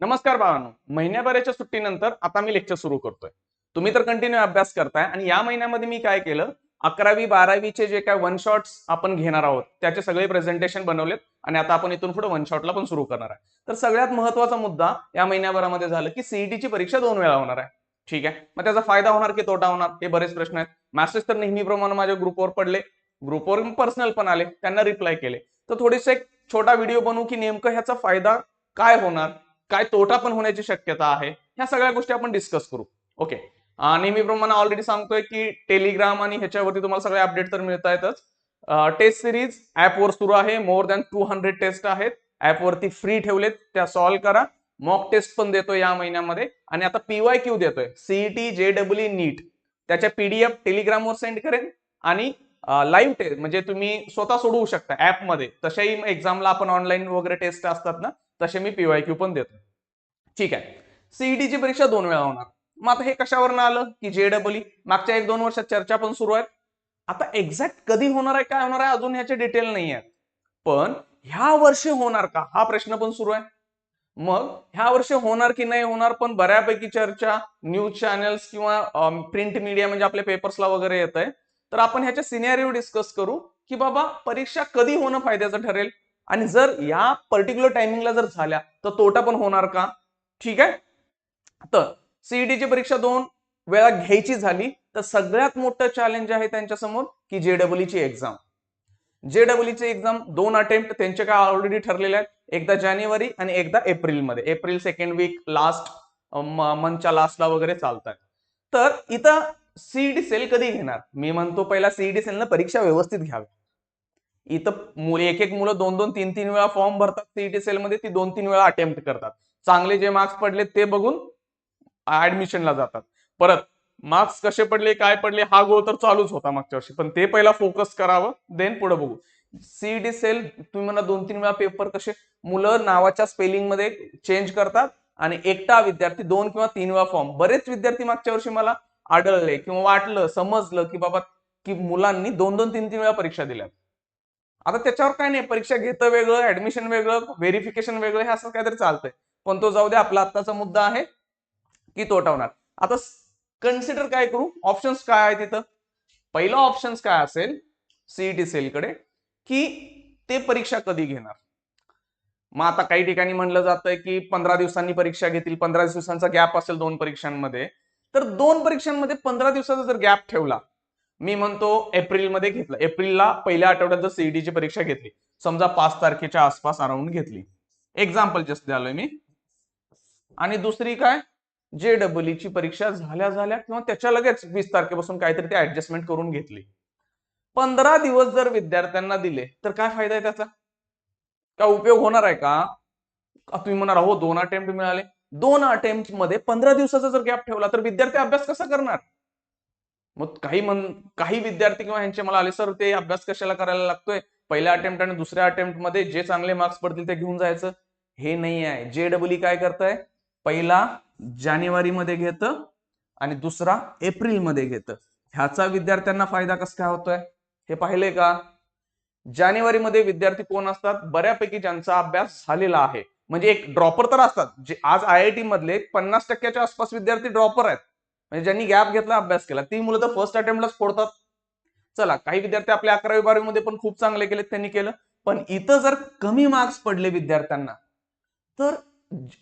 नमस्कार बाळांनो. महिन्याभराच्या सुट्टीनंतर आता मी लेक्चर सुरू करतोय. तुम्ही तर कंटिन्यू अभ्यास करताय आणि या महिन्यामध्ये मी काय केलं? अकरावी बारावीचे जे काय वन शॉट्स आपण घेणार आहोत त्याचे सगळे प्रेझेंटेशन बनवलेत आणि आता आपण इथून पुढे वन शॉटला पण सुरू करणार आहे. तर सगळ्यात महत्त्वाचा मुद्दा या महिन्याभरामध्ये झालं की सीईटीची परीक्षा दोन वेळा होणार आहे. ठीक आहे? मग त्याचा फायदा होणार की तोटा होणार? हे बरेच प्रश्न आहेत. मॅसेज तर नेहमीप्रमाणे माझ्या ग्रुपवर पडले. ग्रुपवर पर्सनल पण आले. त्यांना रिप्लाय केले. तर थोडेसे एक छोटा व्हिडिओ बनवू की नेमकं ह्याचा फायदा काय होणार? काय तोटा पण होण्याची शक्यता आहे. ह्या सगळ्या गोष्टी आपण डिस्कस करू. ओके नेहमीप्रमाणे ऑलरेडी सांगतोय की टेलिग्राम आणि ह्याच्यावरती तुम्हाला सगळे अपडेट तर मिळत आहेतच. टेस्ट सिरीज ऍपवर सुरू आहे. More than two hundred test आहेत. ऍपवरती फ्री ठेवलेत. त्या सॉल्व्ह करा. मॉक टेस्ट पण देतोय या महिन्यामध्ये. आणि आता पीवाय क्यू देतोय. सीईटी जे डब्ल्यू नीट त्याच्या पीडीएफ टेलिग्रामवर सेंड करेन. आणि लाईव्ह टेस्ट म्हणजे तुम्ही स्वतः सोडवू शकता ऍपमध्ये तशाही एक्झामला आपण ऑनलाईन वगैरे टेस्ट असतात ना. तसे मी पीवाय क्यू पण देतो ठीक आहे. सीईटीची परीक्षा दोन वेळा होणार. मग आता हे कशावरनं आलं? की जे डबल मागच्या एक दोन वर्षात चर्चा पण सुरू आहेत आता एक्झॅक्ट कधी होणार आहे काय होणार आहे अजून ह्याचे डिटेल नाही आहेत. पण ह्या वर्षी होणार का? हा प्रश्न पण सुरू आहे. मग ह्या वर्षी होणार की नाही होणार पण बऱ्यापैकी चर्चा न्यूज चॅनल्स किंवा प्रिंट मीडिया म्हणजे आपल्या पेपर्सला वगैरे येत आहे तर आपण ह्याचे सिनेरिओ डिस्कस करू की बाबा परीक्षा कधी होणं फायद्याचं ठरेल? आणि जर या पर्टिक्युलर टायमिंगला जर झाल्या तर तोटा पण होणार का? ठीक आहे? तर सीईटीची परीक्षा दोन वेळा घ्यायची झाली तर सगळ्यात मोठं चॅलेंज आहे त्यांच्यासमोर की जेडब्ल्यूची एक्झाम जेडब्ल्यूची एक्झाम दोन अटेम्प्ट त्यांचे काय ऑलरेडी ठरलेले आहेत? एकदा जानेवारी आणि एकदा एप्रिलमध्ये. एप्रिल सेकंड वीक लास्ट मंथच्या लास्टला वगैरे चालतात. तर इथं सीईडी सेल कधी घेणार? मी म्हणतो पहिला सीईडी सेलनं परीक्षा व्यवस्थित घ्यावी. इथं मुले एक एक मुलं दोन दोन तीन तीन वेळा फॉर्म भरतात सीईटी सेलमध्ये ती दोन तीन वेळा अटेम्प्ट करतात. चांगले जे मार्क्स पडले ते बघून ऍडमिशनला जातात. परत मार्क्स कसे पडले काय पडले हा गोळ तर चालूच होता मागच्या वर्षी. पण ते पहिला फोकस करावं देन पुढे बघू. सीईटी सेल तुम्ही म्हणा दोन तीन वेळा पेपर कसे मुलं नावाच्या स्पेलिंगमध्ये चेंज करतात आणि एकटा विद्यार्थी दोन किंवा तीन वेळा फॉर्म बरेच विद्यार्थी मागच्या वर्षी मला आढळले किंवा वाटलं समजलं की बाबा की मुलांनी दोन दोन तीन तीन वेळा परीक्षा दिल्या आता त्याच्यावर काय नाही परीक्षा घेतं वेगळं ऍडमिशन वेगळं व्हेरिफिकेशन वेगळं हे असं काहीतरी चालतंय. पण तो जाऊ दे आपला आत्ताचा मुद्दा आहे की तोटा होणार आता कन्सिडर काय करू? ऑप्शन्स काय आहे तिथं पहिला ऑप्शन्स काय असेल? सीईटी सेलकडे की ते परीक्षा कधी घेणार? मग आता काही ठिकाणी म्हणलं जातंय की पंधरा दिवसांनी परीक्षा घेतील पंधरा दिवसांचा गॅप असेल दोन परीक्षांमध्ये तर दोन परीक्षांमध्ये पंधरा दिवसाचा जर गॅप ठेवला मी म्हणतो एप्रिलमध्ये घेतलं. एप्रिलला पहिल्या आठवड्यात जर सीईटीची परीक्षा घेतली समजा पाच तारखेच्या आसपास अराउंड घेतली. एक्झाम्पल जस्ट द्यालोय मी. आणि दुसरी काय? जे ची परीक्षा झाल्या झाल्या किंवा त्याच्या लगेच वीस तारखेपासून काहीतरी ते ऍडजस्टमेंट करून घेतली. पंधरा दिवस जर विद्यार्थ्यांना दिले तर काय फायदा आहे त्याचा? काय उपयोग होणार आहे का? तुम्ही म्हणाल हो दोन अटेम्प्ट मिळाले. दोन अटेम्प्टमध्ये पंधरा दिवसाचा जर गॅप ठेवला तर विद्यार्थी अभ्यास कसा करणार? मग काही मन काही विद्यार्थी किंवा ह्यांचे मला आले सर ते अभ्यास कशाला करायला लागतोय? पहिल्या अटेम्प्ट आणि दुसऱ्या अटेम्प्टमध्ये जे चांगले मार्क्स पडतील ते घेऊन जायचं. हे नाही आहे. जे डबल काय करताय? पहिला जानेवारीमध्ये घेतं आणि दुसरा एप्रिलमध्ये घेतं. ह्याचा विद्यार्थ्यांना फायदा कसा काय होतोय? हे पाहिलंय का? जानेवारीमध्ये विद्यार्थी कोण असतात? बऱ्यापैकी ज्यांचा अभ्यास झालेला आहे. म्हणजे एक ड्रॉपर तर असतात. जे आज आय आय टी मधले पन्नास टक्क्याच्या आसपास विद्यार्थी ड्रॉपर आहेत. म्हणजे ज्यांनी गॅप घेतला अभ्यास केला. ती मुलं तर फर्स्ट अटेम्प्टलाच फोडतात. चला काही विद्यार्थी आपल्या अकरावी बारावीमध्ये पण खूप चांगले केले त्यांनी केलं. पण इथं जर कमी मार्क्स पडले विद्यार्थ्यांना तर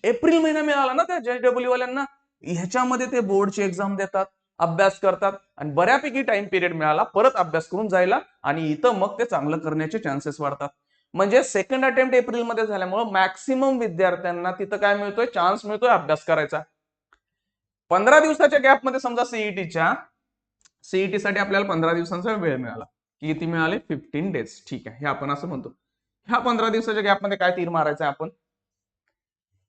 एप्रिल महिना मिळाला ना त्या जे डब्ल्यू वाल्यांना ह्याच्यामध्ये ते बोर्डची एक्झाम देतात अभ्यास करतात आणि बऱ्यापैकी टाइम पिरियड मिळाला परत अभ्यास करून जायला आणि इथं मग ते चांगलं करण्याचे चान्सेस वाढतात. म्हणजे सेकंड अटेम्प्ट एप्रिलमध्ये झाल्यामुळे मॅक्सिमम विद्यार्थ्यांना तिथं काय मिळतोय? चान्स मिळतोय अभ्यास करायचा. पंधरा दिवसाच्या गॅपमध्ये समजा सीईटीच्या सीईटी साठी आपल्याला पंधरा दिवसांचा वेळ मिळाला. किती मिळाले? फिफ्टीन डेज ठीक आहे. हे आपण असं म्हणतो. ह्या पंधरा दिवसाच्या गॅपमध्ये काय तीर मारायचं आपण?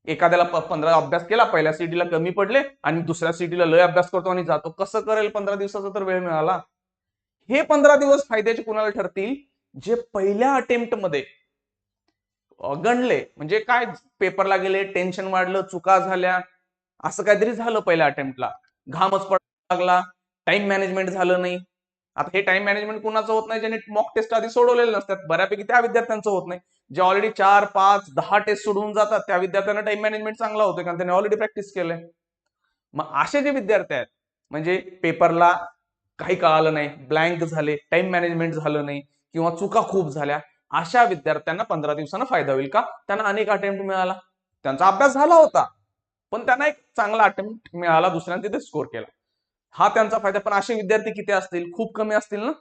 एखाद्याला पंधरा अभ्यास केला पहिल्या सिटीला कमी पडले आणि दुसऱ्या सिटीला लय अभ्यास करतो आणि जातो. कसं करेल पंधरा दिवसाचा तर वेळ मिळाला? हे पंधरा दिवस फायद्याचे कुणाला ठरतील? जे पहिल्या अटेम्प्टमध्ये गणले. म्हणजे काय? पेपरला गेले टेन्शन वाढलं चुका झाल्या असं काहीतरी झालं पहिल्या अटेम्प्टला घामच पडला लागला. टाइम मॅनेजमेंट झालं नाही. आता हे टाइम मॅनेजमेंट कुणाचं होत नाही? ज्यांनी मॉक टेस्ट आधी सोडवलेले नसतात. बऱ्यापैकी त्या विद्यार्थ्यांचं होत नाही. जे ऑलरेडी चार पाच दहा टेस्ट सोडून जातात त्या विद्यार्थ्यांना टाइम मॅनेजमेंट चांगला होतो कारण त्यांनी ऑलरेडी प्रॅक्टिस केलंय. मग असे जे विद्यार्थी आहेत म्हणजे पेपरला काही कळालं नाही ब्लँक झाले टाइम मॅनेजमेंट झालं नाही किंवा चुका खूप झाल्या अशा विद्यार्थ्यांना पंधरा दिवसांना फायदा होईल का? त्यांना अनेक अटेम्प्ट मिळाला. त्यांचा अभ्यास झाला होता. पण त्यांना एक चांगला अटेम्प्ट मिळाला दुसऱ्यांनी तिथे स्कोर केला. हा त्यांचा फायदा पण असे विद्यार्थी किती असतील? खूप कमी असतील ना?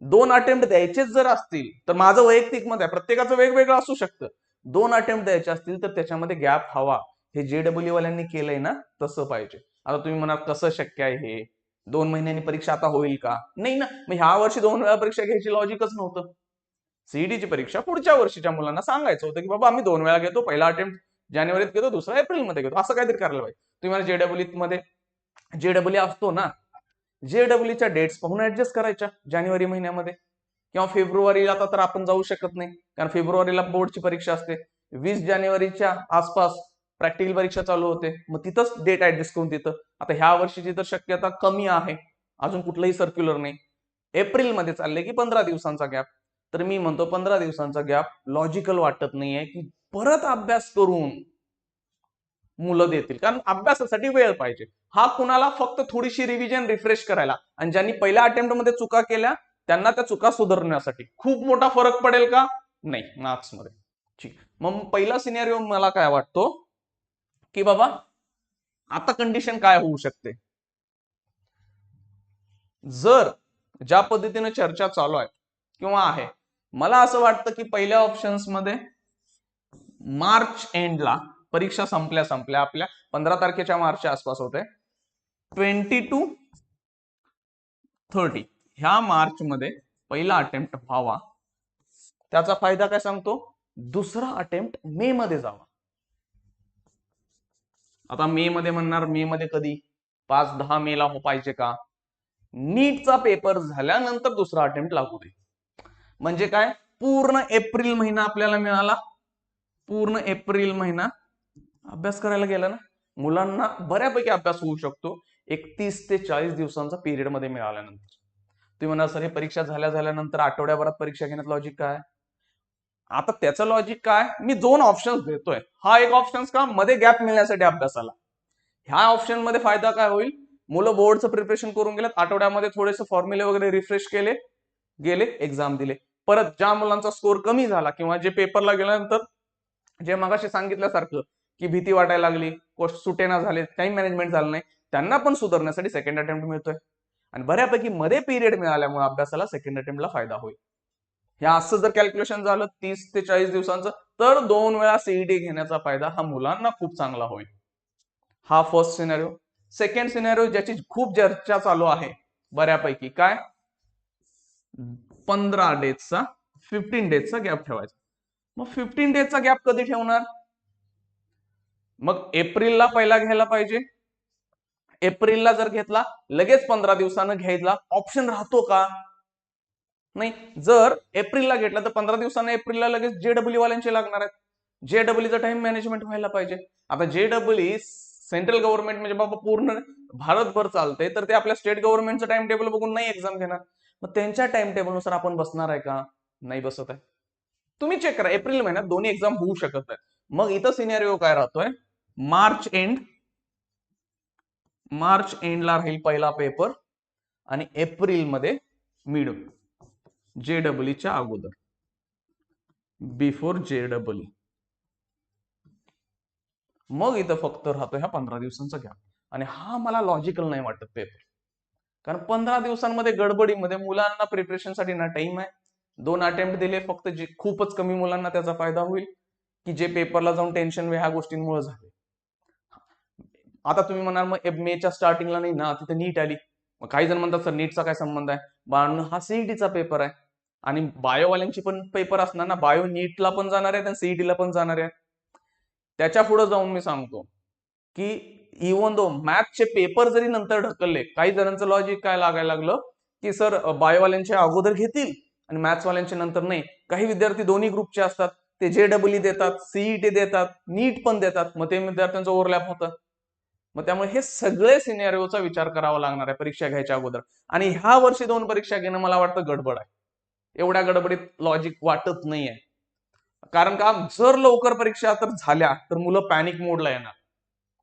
दोन अटेम्प्ट द्यायचेच जर असतील तर माझं वैयक्तिक मत आहे प्रत्येकाचं वेगवेगळं असू शकतं. दोन अटेम्प्ट द्यायचे असतील तर त्याच्यामध्ये गॅप हवा. हे जेडब्ल्यू वाल्यांनी केलंय ना तसं पाहिजे. आता तुम्ही म्हणाल कसं शक्य आहे हे? दोन महिन्यांनी परीक्षा आता होईल का? नाही ना. मग ह्या वर्षी दोन वेळा परीक्षा घ्यायची लॉजिकच नव्हतं. सीईटीची परीक्षा पुढच्या वर्षीच्या मुलांना सांगायचं होतं की बाबा आम्ही दोन वेळा घेतो पहिला अटेम्प्ट जानेवारीत घेतो दुसरा एप्रिलमध्ये घेतो असं काहीतरी करायला पाहिजे. तुम्ही मला जेडब्ल्यू मध्ये जेडब्ल्यू असतो ना जेडब्ल्यूच्या डेट्स पाहून ऍडजस्ट करायच्या जानेवारी महिन्यामध्ये. किंवा फेब्रुवारीला आता तर आपण जाऊ शकत नाही. कारण फेब्रुवारीला बोर्डची परीक्षा असते. वीस जानेवारीच्या आसपास प्रॅक्टिकल परीक्षा चालू होते. मग तिथंच डेट ऍडजस्ट करून तिथं. आता ह्या वर्षीची तर शक्यता कमी आहे. अजून कुठलंही सर्क्युलर नाही. एप्रिलमध्ये चालले की पंधरा दिवसांचा गॅप तर मी म्हणतो पंधरा दिवसांचा गॅप लॉजिकल वाटत नाहीये की परत अभ्यास करून मुलं देतील. कारण अभ्यासासाठी वेळ पाहिजे. हा कुणाला फक्त थोडीशी रिव्हिजन रिफ्रेश करायला. आणि ज्यांनी पहिल्या अटेम्प्टमध्ये चुका केल्या त्यांना त्या चुका सुधारण्यासाठी. खूप मोठा फरक पडेल का? नाही मार्क्समध्ये. ठीक. मग पहिला सिनेरिओ मला काय वाटतो? की बाबा आता कंडिशन काय होऊ शकते? जर ज्या पद्धतीने चर्चा चालू आहे किंवा आहे मला असं वाटतं की पहिल्या ऑप्शन्समध्ये मार्च एंडला परीक्षा संपल्या संपल्या. आपल्या पंधरा तारखेच्या मार्चच्या आसपास होते. ट्वेंटी टू थर्टी ह्या मार्च मध्ये पहिला अटेम्प्ट व्हावा. त्याचा फायदा काय सांगतो? दुसरा अटेम्प्ट मे मध्ये जावा. आता मे मध्ये म्हणणार मे मध्ये कधी? पाच दहा मेला हो पाहिजे का? नीटचा पेपर झाल्यानंतर दुसरा अटेम्प्ट लागू दे. म्हणजे काय? पूर्ण एप्रिल महिना आपल्याला मिळाला. पूर्ण एप्रिल महिना अभ्यास करायला गेला ना मुलांना बऱ्यापैकी अभ्यास होऊ शकतो. एकतीस ते चाळीस दिवसांचा पिरियडमध्ये मिळाल्यानंतर. तुम्ही म्हणा सर हे परीक्षा झाल्या झाल्यानंतर आठवड्याभरात परीक्षा घेण्यात लॉजिक काय? आता त्याचं लॉजिक काय? मी दोन ऑप्शन्स देतोय. हा एक ऑप्शन का? मध्ये गॅप मिळण्यासाठी अभ्यासाला. ह्या ऑप्शनमध्ये फायदा काय होईल? मुलं बोर्डचं प्रिपरेशन करून गेलेत आठवड्यामध्ये थोडेसे फॉर्म्युले वगैरे रिफ्रेश केले गेले एक्झाम दिले. परत ज्या मुलांचा स्कोर कमी झाला किंवा जे पेपरला गेल्यानंतर जे मगाशी सांगितल्यासारखं की भीती वाटायला लागली सुटेना झाले काही मॅनेजमेंट झालं नाही त्यांना पण सुधारण्यासाठी सेकंड अटेम्प्ट मिळतोय. आणि बऱ्यापैकी मध्ये पिरियड मिळाल्यामुळे अभ्यासाला सेकंड अटेम्प्टला फायदा होईल. ह्या असं जर कॅल्क्युलेशन झालं तीस ते चाळीस दिवसांचं तर दोन वेळा सीईटी घेण्याचा फायदा हा मुलांना खूप चांगला होईल. हा फर्स्ट सिनेरिओ सेकंड सिनेरिओ ज्याची खूप चर्चा चालू आहे बऱ्यापैकी. काय? पंधरा डेजचा फिफ्टीन डेजचा गॅप ठेवायचा. मग फिफ्टीन डेजचा गॅप कधी ठेवणार? मग एप्रिलला पहिला घ्यायला पाहिजे. एप्रिलला जर घेतला लगेच पंधरा दिवसानं घ्यायला ऑप्शन राहतो का? नाही. जर एप्रिलला घेतला तर पंधरा दिवसानं एप्रिलला लगेच जेडब्ल्यू वाल्यांचे लागणार आहेत. जेडब्ल्यूचा टाइम मॅनेजमेंट व्हायला पाहिजे. आता जेडब्ल्यू सेंट्रल गव्हर्नमेंट म्हणजे बाबा पूर्ण भारतभर चालते तर ते आपल्या स्टेट गव्हर्नमेंटचं टाइम टेबल बघून नाही एक्झाम घेणार. मग त्यांच्या टाइम टेबलनुसार आपण बसणार आहे का? नाही बसत आहे. तुम्ही चेक करा. एप्रिल महिन्यात दोन्ही एक्झाम होऊ शकत नाही. मग इथं सिनेरिओ काय राहतोय? मार्च एंड मार्च एंडला राहील पहिला पेपर आणि एप्रिलमध्ये मिड जेडब्ल्यूच्या अगोदर. बिफोर जे डब्ल्यू मग इथं फक्त राहतो ह्या पंधरा दिवसांचा गॅप आणि हा मला लॉजिकल नाही वाटत पेपर कारण पंधरा दिवसांमध्ये गडबडीमध्ये मुलांना प्रिपरेशनसाठी ना टाइम आहे. दोन अटेम्प्ट दिले फक्त जे खूपच कमी मुलांना त्याचा फायदा होईल की जे पेपरला जाऊन टेन्शन ह्या गोष्टींमुळे झाले. आता तुम्ही म्हणाल मग मेच्या स्टार्टिंगला नाही ना तिथे नीट आली. मग काही जण म्हणतात सर नीटचा काय संबंध आहे? बाळांनो हा सीईटीचा पेपर आहे. आणि बायोवाल्यांची पण पेपर असणार ना बायो नीटला पण जाणार आहेत आणि सीईटीला पण जाणार आहेत. त्याच्या पुढे जाऊन मी सांगतो की इवन दो मॅथचे पेपर जरी नंतर ढकलले काही जणांचं लॉजिक काय लागायला लागलं की सर बायोवाल्यांचे अगोदर घेतील आणि मॅथ्सवाल्यांचे नंतर नाही. काही विद्यार्थी दोन्ही ग्रुपचे असतात. ते जे डब्ल्यू देतात सीईटी देतात नीट पण देतात. मग ते विद्यार्थ्यांचं ओव्हरलॅप होतं. मग त्यामुळे हे सगळे सिनेरिओचा विचार करावा लागणार आहे परीक्षा घ्यायच्या अगोदर. आणि ह्या वर्षी दोन परीक्षा घेणं मला वाटतं गडबड आहे. एवढ्या गडबडीत लॉजिक वाटत नाहीये. कारण का? जर लवकर परीक्षा तर झाल्या तर मुलं पॅनिक मोडला येणार.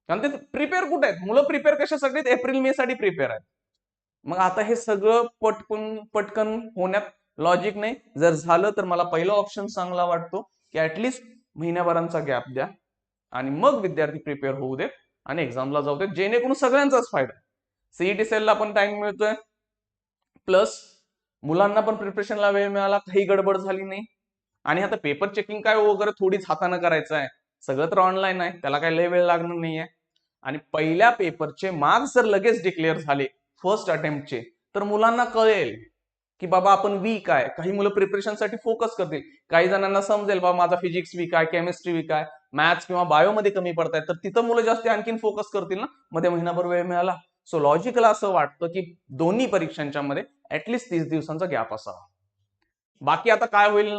कारण ते प्रिपेअर कुठे आहेत? मुलं प्रिपेअर कशा सगळीत? एप्रिल मे साठी प्रिपेअर आहेत. मग आता हे सगळं पटकन पटकन होण्यात लॉजिक नाही. जर झालं तर मला पहिला ऑप्शन चांगला वाटतो. की ऍटलिस्ट महिन्याभरांचा गॅप द्या. आणि मग विद्यार्थी प्रिपेअर होऊ देत आणि एक्झामला जाऊ देत. जेणेकरून सगळ्यांचाच फायदा सीईटी सेलला पण टाइम मिळतोय. प्लस मुलांना पण प्रिपरेशनला वेळ मिळाला. काही गडबड झाली नाही. आणि आता पेपर चेकिंग काय वगैरे थोडीच हातानं करायचं आहे. सगळं तर ऑनलाईन आहे. त्याला काही लय वेळ लागणार नाहीये. आणि पहिल्या पेपरचे मार्क्स जर लगेच डिक्लेअर झाले फर्स्ट अटेम्प्टचे तर मुलांना कळेल. की बाबा आपण वीक आहे. काही मुलं प्रिपरेशनसाठी फोकस करतील. काही जणांना समजेल बाबा माझा फिजिक्स वीक आहे केमिस्ट्री वीक आहे मॅथ्स किंवा बायोमध्ये कमी पडतायत. तर तिथं मुलं जास्त आणखीन फोकस करतील ना? मध्ये महिनाभर वेळ मिळाला. सो लॉजिकला असं वाटतं की दोन्ही परीक्षांच्या मध्ये ऍटलिस्ट तीस दिवसांचा गॅप असावा. बाकी आता काय होईल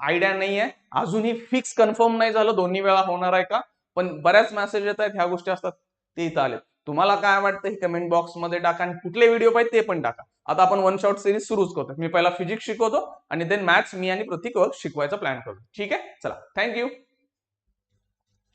आयडिया नाहीये अजूनही फिक्स कन्फर्म नाही झालं. दोन्ही वेळा होणार आहे का? पण बऱ्याच मेसेज येत आहेत ह्या गोष्टी असतात. ते इथं आलेत. तुम्हाला काय वाटतं हे कमेंट बॉक्समध्ये टाका. आणि कुठले व्हिडिओ पाहिजे ते पण टाका. आता आपण वन शॉट सिरीज सुरूच करतो मी पहिला फिजिक्स शिकवतो आणि देन मॅथ्स मी आणि प्रतीक शिकवायचा प्लॅन करतो ठीक आहे? चला. थँक्यू